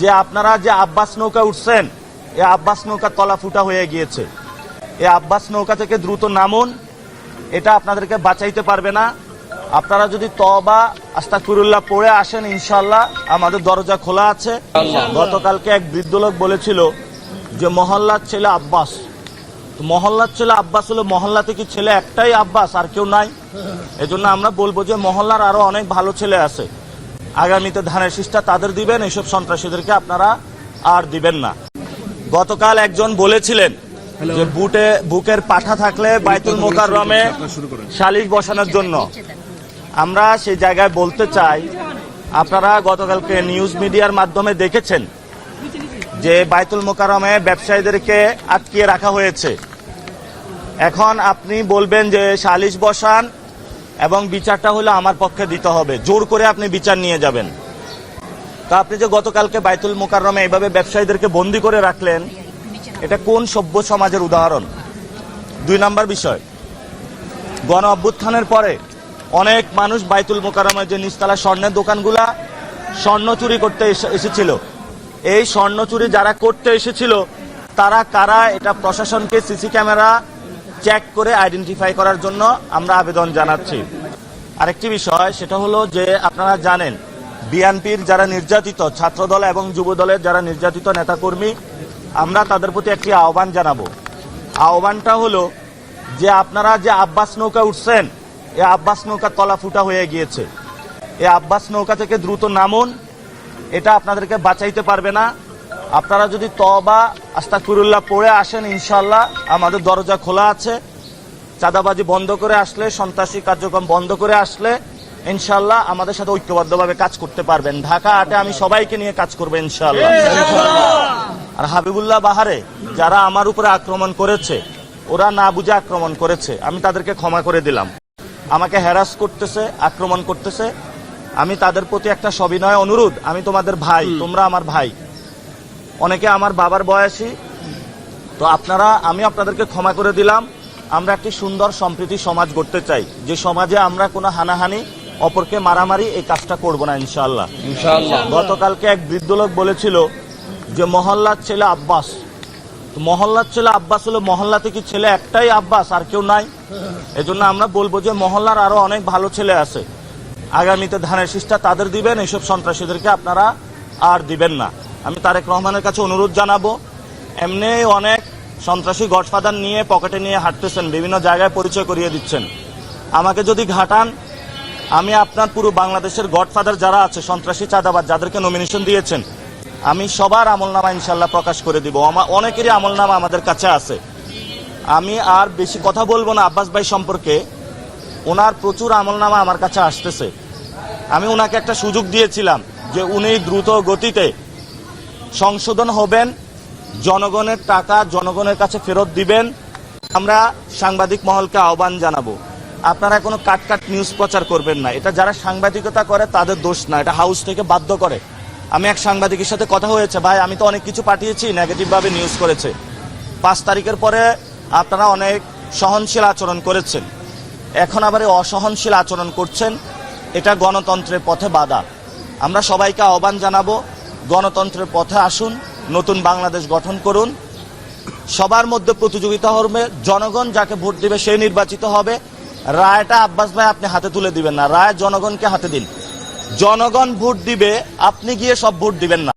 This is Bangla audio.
যে আপনারা যে আব্বাস নৌকা উঠছেন, এ আব্বাস নৌকা তলা ফুটা হয়ে গিয়েছে। এ আব্বাস নৌকা থেকে দ্রুত নামুন, এটা আপনাদেরকে বাঁচাইতে পারবে না। আপনারা যদি তবা আস্তাকুরুল্লাহ পড়ে আসেন ইনশাল্লাহ আমাদের দরজা খোলা আছে। গতকালকে এক বৃদ্ধ লোক বলেছিল যে, মহল্লার ছেলে আব্বাস। মহল্লার ছেলে আব্বাস হলো মহল্লাতে কি ছেলে একটাই আব্বাস, আর কেউ নাই। এজন্য আমরা বলব যে, মহল্লার আরও অনেক ভালো ছেলে আছে। আগামীতে ধানের শীষটা তাদের দিবেন এইসব সন্ত্রাসীদেরকে আপনারা আর দিবেন না। গতকাল একজন বলেছিলেন যে বুটে বুকের পাঠা থাকলে বাইতুল মোকাররমে শালিশ বসানোর জন্য। আমরা সেই জায়গায় বলতে চাই আপনারা গতকালকে নিউজ মিডিয়ার মাধ্যমে দেখেছেন যে বাইতুল মোকাররমে ব্যবসায়ীদেরকে আটকিয়ে রাখা হয়েছে। এখন আপনি বলবেন যে সালিশ বসান এবং বিচারটা হলো আমার পক্ষে দিতে হবে। জোর করে আপনি বিচার নিয়ে যাবেন। তা আপনি যে গতকালকে বাইতুল মোকাররমে এইভাবে ব্যবসায়ীদেরকে বন্দি করে রাখলেন, এটা কোন সভ্য সমাজের উদাহরণ? দুই নম্বর বিষয়। গণ অভ্যুত্থানের পরে অনেক মানুষ বাইতুল মোকাররমের যে নিচতলা স্বর্ণের দোকানগুলা স্বর্ণ চুরি করতে এসে- এসেছিল। এই স্বর্ণ চুরি যারা করতে এসেছিল, তারা কারা? এটা প্রশাসনকে সিসি ক্যামেরা চেক করে আইডেন্টিফাই করার জন্য আমরা আবেদন জানাচ্ছি। আরেকটি বিষয়, সেটা হলো যে আপনারা জানেন, বিএনপির যারা নির্যাতিত, ছাত্রদল এবং যুব দলের যারা নির্যাতিত নেতাকর্মী, আমরা তাদের প্রতি একটি আহ্বান জানাব। আহ্বানটা হলো যে আপনারা যে আব্বাস নৌকা উঠছেন, এ আব্বাস নৌকা তলা ফুটা হয়ে গিয়েছে। এ আব্বাস নৌকা থেকে দ্রুত নামুন, এটা আপনাদেরকে বাঁচাইতে পারবে না। আপনারা যদি তবা আস্তাকুরুল্লাহ পড়ে আসেন ইনশাল্লাহ আমাদের দরজা খোলা আছে। চাঁদাবাজি বন্ধ করে আসলে সন্ত্রাসী কার্যক্রম বন্ধ করে আসলে ইনশাল্লাহ আমাদের সাথে ঐক্যবদ্ধভাবে কাজ করতে পারবেন। ঢাকা আটে আমি সবাইকে নিয়ে কাজ করব ইনশাল্লাহ আর হাবিবুল্লাহ বাহারে যারা আমার উপরে আক্রমণ করেছে ওরা না বুঝে আক্রমণ করেছে আমি তাদেরকে ক্ষমা করে দিলাম। আমাকে হ্যারাস করতেছে আক্রমণ করতেছে। আমি তাদের প্রতি একটা সবিনয় অনুরোধ আমি তোমাদের ভাই তোমরা আমার ভাই। অনেকে আমার বাবার বয়সী তো আপনারা আমি আপনাদেরকে ক্ষমা করে দিলাম। আমরা একটি সুন্দর সম্প্রীতি সমাজ গড়তে চাই। যে সমাজে আমরা কোনো হানাহানি অপরকে মারামারি এই কাজটা করব না ইনশাআল্লাহ। গতকালকে এক বৃদ্ধ লোক বলেছিল যে মহল্লার ছেলে আব্বাস। মহল্লার ছেলে আব্বাস হলো মহল্লাতে কি ছেলে একটাই আব্বাস আর কেউ নাই। এজন্য আমরা বলব যে মহল্লার আরও অনেক ভালো ছেলে আছে। আগামীতে ধানের শীষটা তাদের দিবেন এইসব সন্ত্রাসীদেরকে আপনারা আর দিবেন না। আমি তারেক রহমানের কাছে অনুরোধ জানাব। এমনি অনেক সন্ত্রাসী গডফাদার নিয়ে পকেটে নিয়ে হাঁটতেছেন, বিভিন্ন জায়গায় পরিচয় করিয়ে দিচ্ছেন। আমাকে যদি ঘাটান, আমি আপনার পুরো বাংলাদেশের গডফাদার যারা আছে, সন্ত্রাসী চাঁদাবাদ যাদেরকে নমিনেশন দিয়েছেন, আমি সবার আমলনামা ইনশাল্লাহ প্রকাশ করে দিব। আমার অনেকেরই আমলনামা আমাদের কাছে আছে। আমি আর বেশি কথা বলব না, আব্বাস ভাই সম্পর্কে। ওনার প্রচুর আমলনামা আমার কাছে আসতেছে। আমি ওনাকে একটা সুযোগ দিয়েছিলাম যে উনি দ্রুত গতিতে সংশোধন হবেন, জনগণের টাকা জনগণের কাছে ফেরত দিবেন। আমরা সাংবাদিক মহলকে আহ্বান জানাব, আপনারা কোনো কাট কাট নিউজ প্রচার করবেন না। এটা যারা সাংবাদিকতা করে, তাদের দোষ না, এটা হাউস থেকে বাধ্য করে। আমি এক সাংবাদিকের সাথে কথা হয়েছে, ভাই, আমি তো অনেক কিছু পাঠিয়েছি নেগেটিভভাবে নিউজ করেছে। পাঁচ তারিখের পরে আপনারা অনেক সহনশীল আচরণ করেছেন। এখন আবার এই অসহনশীল আচরণ করছেন, এটা গণতন্ত্রের পথে বাধা। আমরা সবাইকে আহ্বান জানাব গণতন্ত্রের পথে আসুন, নতুন বাংলাদেশ গঠন করুন। সবার মধ্যে প্রতিযোগিতা হবে, জনগণ যাকে ভোট দিবে সে নির্বাচিত হবে। রায়টা আব্বাস ভাই আপনি হাতে তুলে দিবেন না, রায় জনগণকে হাতে দিন। জনগণ ভোট দিবে, আপনি গিয়ে সব ভোট দিবেন না।